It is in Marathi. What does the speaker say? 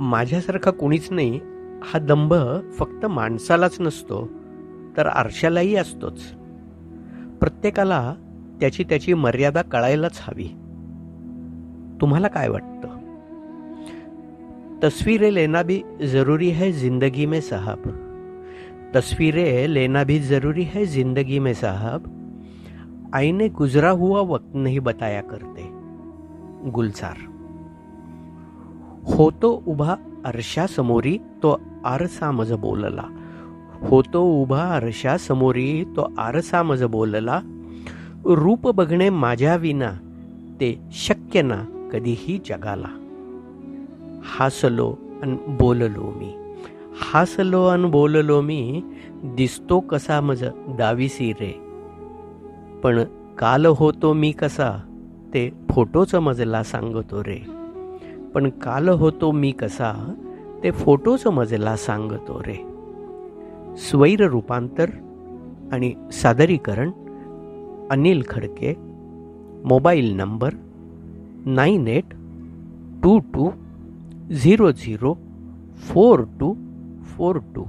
माझ्यासारखा कोणीच नाही. हा दंभ फक्त माणसालाच नसतो तर आरशालाही असतोच. प्रत्येकाला त्याची त्याची मर्यादा कळायलाच हवी. तुम्हाला काय वाटतं? तस्वीरें लेना भी ज़रूरी है ज़िंदगी में साहब. तस्वीरें लेना भी ज़रूरी है ज़िंदगी में साहब. आईने गुजरा हुआ वक्त नहीं बताया करते. गुलजार. होतो उभा आरशासमोरी तो आरसा मज बोलला. होतो उभा आरशासमोरी तो आरसा मज बोलला. रूप बघणे माझ्या विना ते शक्य ना कधीही जगाला. हासलो अन बोललो मी. हासलो अन बोललो मी दिसतो कसा मज दाविसी रे. पण काल होतो मी कसा ते फोटोच मजला सांगतो रे. पण काल होतो मी कसा ते फोटोच मजला सांगतो रे. स्वैर रूपांतर आणि सादरीकरण Anil Khadke mobile number nine eight two two zero zero four two four two.